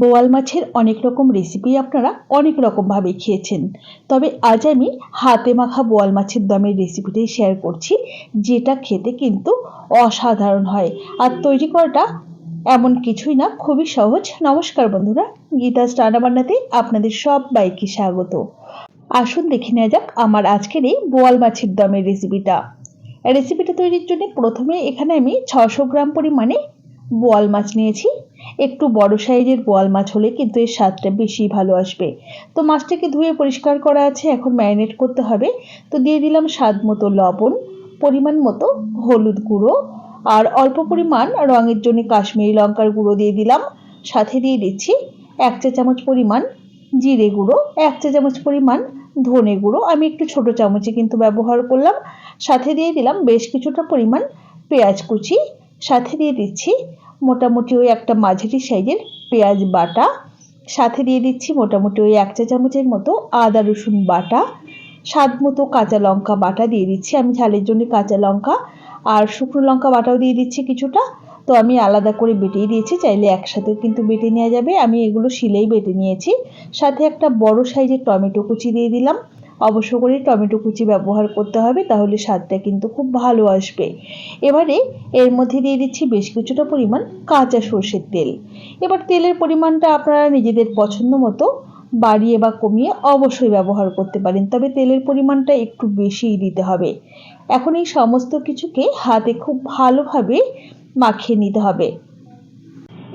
বোয়াল মাছের অনেক রকম রেসিপি আপনারা অনেক রকমভাবে খেয়েছেন। তবে আজ আমি হাতে মাখা বোয়াল মাছের দমের রেসিপিটাই শেয়ার করছি, যেটা খেতে কিন্তু অসাধারণ হয়। আর তৈরি করাটা এমন কিছুই না, খুবই সহজ। নমস্কার বন্ধুরা গীতা রান্নাবান্নাতে আপনাদের সব বাইকে স্বাগত। আসুন দেখে নেওয়া যাক আমার আজকের এই বোয়াল মাছের দমের রেসিপিটা রেসিপিটা তৈরির জন্য প্রথমে এখানে আমি ছশো গ্রাম পরিমাণে বোয়াল মাছ নিয়েছি। একটু বড় সাইজের বোয়াল মাছ হলে কিন্তু এর স্বাদটা বেশি ভালো আসবে। তো মাছটাকে ধুয়ে পরিষ্কার করা আছে, এখন ম্যারিনেট করতে হবে। তো দিয়ে দিলাম স্বাদ মতো লবণ, পরিমাণ মতো হলুদ গুঁড়ো, আর অল্প পরিমাণ রঙের জন্য কাশ্মীরি লঙ্কার গুঁড়ো দিয়ে দিলাম। সাথে দিয়ে দিচ্ছি এক চা চামচ পরিমাণ জিরে গুঁড়ো, এক চা চামচ পরিমাণ ধনে গুঁড়ো। আমি একটু ছোট চামচে কিন্তু ব্যবহার করলাম। সাথে দিয়ে দিলাম বেশ কিছুটা পরিমাণ পেঁয়াজ কুচি সাথে দিয়ে দিচ্ছি মোটামুটি ওই একটা মাঝারি সাইজের পেঁয়াজ বাটা। সাথে দিয়ে দিচ্ছি মোটামুটি ওই এক চা চামচের মতো আদা রসুন বাটা। স্বাদ মতো কাঁচা লঙ্কা বাটা দিয়ে দিচ্ছি। আমি ঝালের জন্য কাঁচা লঙ্কা আর শুকনো লঙ্কা বাটাও দিয়ে দিচ্ছি কিছুটা। তো আমি আলাদা করে বেটেই দিয়েছি, চাইলে একসাথেও কিন্তু বেটে নেওয়া যাবে। আমি এগুলো শিলেই বেটে নিয়েছি। সাথে একটা বড় সাইজের টমেটো কুচি দিয়ে দিলাম। অবশ্য করে টমেটো কুচি ব্যবহার করতে হবে, তাহলে স্বাদটা কিন্তু খুব ভালো আসবে। এবারে এর মধ্যে দিয়ে দিচ্ছি বেশ কিছুটা পরিমাণ কাঁচা সর্ষের তেল। এবার তেলের পরিমাণটা আপনারা নিজেদের পছন্দ মতো বাড়িয়ে বা কমিয়ে অবশ্যই ব্যবহার করতে পারেন, তবে তেলের পরিমাণটা একটু বেশিই দিতে হবে। এখন এই সমস্ত কিছুকে হাতে খুব ভালোভাবে মাখিয়ে নিতে হবে।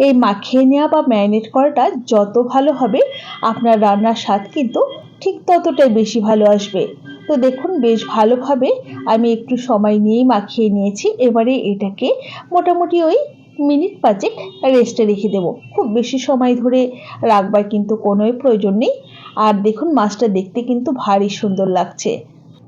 এই মাখিয়ে নেওয়া বা ম্যারিনেট করাটা যত ভালো হবে, আপনার রান্নার স্বাদ কিন্তু ঠিক ততটাই বেশি ভালো আসবে। তো দেখুন, বেশ ভালোভাবে আমি একটু সময় নিয়েই মাখিয়ে নিয়েছি। এবারে এটাকে মোটামুটি ওই মিনিট পাঁচেক রেস্টে রেখে দেবো। খুব বেশি সময় ধরে রাখবার কিন্তু কোনোই প্রয়োজন নেই। আর দেখুন, মাছটা দেখতে কিন্তু ভারী সুন্দর লাগছে।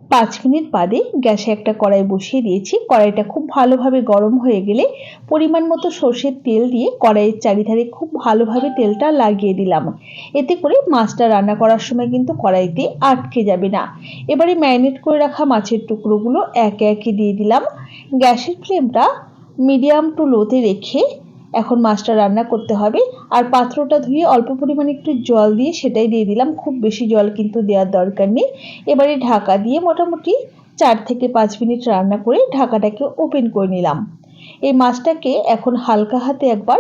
পাঁচ মিনিট বাদে গ্যাসে একটা কড়াই বসিয়ে দিয়েছি। কড়াইটা খুব ভালোভাবে গরম হয়ে গেলে পরিমাণ মতো সর্ষের তেল দিয়ে কড়াইয়ের চারিধারে খুব ভালোভাবে তেলটা লাগিয়ে দিলাম। এতে করে মাছটা রান্না করার সময় কিন্তু কড়াইতে আটকে যাবে না। এবারে ম্যারিনেট করে রাখা মাছের টুকরোগুলো একে একে দিয়ে দিলাম। গ্যাসের ফ্লেমটা মিডিয়াম টু লোতে রেখে এখন মাছটা রান্না করতে হবে। আর পাত্রটা ধুয়ে অল্প পরিমাণে একটু জল দিয়ে সেটাই দিয়ে দিলাম। খুব বেশি জল কিন্তু দেওয়ার দরকার নেই। এবারে ঢাকা দিয়ে মোটামুটি চার থেকে পাঁচ মিনিট রান্না করে ঢাকাটাকে ওপেন করে নিলাম। এই মাছটাকে এখন হালকা হাতে একবার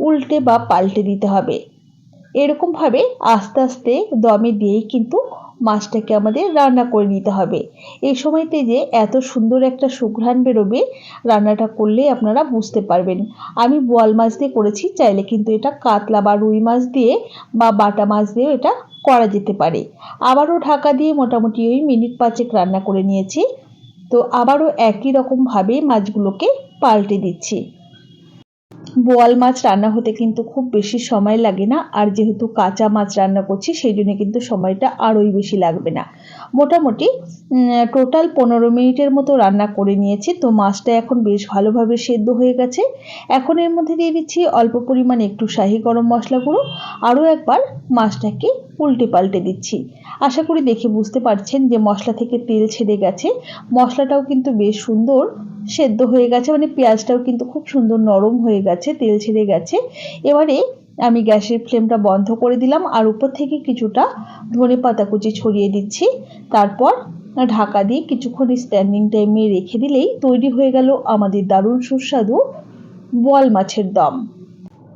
উল্টে বা পাল্টে দিতে হবে। এরকমভাবে আস্তে আস্তে দমে দিয়েই কিন্তু মাছটাকে আমাদের রান্না করে নিতে হবে। এই সময়তে যে এত সুন্দর একটা সুঘ্রাণ বেরোবে, রান্নাটা করলে আপনারা বুঝতে পারবেন। আমি বোয়াল মাছ দিয়ে করেছি, চাইলে কিন্তু এটা কাতলা বা রুই মাছ দিয়ে বা বাটা মাছ দিয়েও এটা করা যেতে পারে। আবারও ঢাকা দিয়ে মোটামুটি ওই মিনিট পাঁচেক রান্না করে নিয়েছি। তো আবারও একই রকমভাবে মাছগুলোকে পাল্টে দিচ্ছি। বোয়াল মাছ রান্না হতে কিন্তু খুব বেশি সময় লাগে না। আর যেহেতু কাঁচা মাছ রান্না করছি, সেই জন্য কিন্তু সময়টা আরোই বেশি লাগবে না। মোটামুটি টোটাল পনেরো মিনিটের মতো রান্না করে নিয়েছি। তো মাছটা এখন বেশ ভালোভাবে সেদ্ধ হয়ে গেছে। এখন এর মধ্যে দিয়ে দিচ্ছি অল্প পরিমাণে একটু শাহি গরম মশলা গুঁড়ো। আরও একবার মাছটাকে উল্টে পাল্টে দিচ্ছি। আশা করি দেখে বুঝতে পারছেন যে মশলা থেকে তেল ছেড়ে গেছে। মশলাটাও কিন্তু বেশ সুন্দর সেদ্ধ হয়ে গেছে মানে পেঁয়াজটাও কিন্তু খুব সুন্দর নরম হয়ে গেছে, তেল ছেড়ে গেছে। এবারে আমি গ্যাসের ফ্লেমটা বন্ধ করে দিলাম আর উপর থেকে কিছুটা ধনে পাতা কুচি ছড়িয়ে দিচ্ছি। তারপর ঢাকা দিয়ে কিছুক্ষণ স্ট্যান্ডিং টাইমে রেখে দিলেই তৈরি হয়ে গেল আমাদের দারুণ সুস্বাদু বল মাছের দম।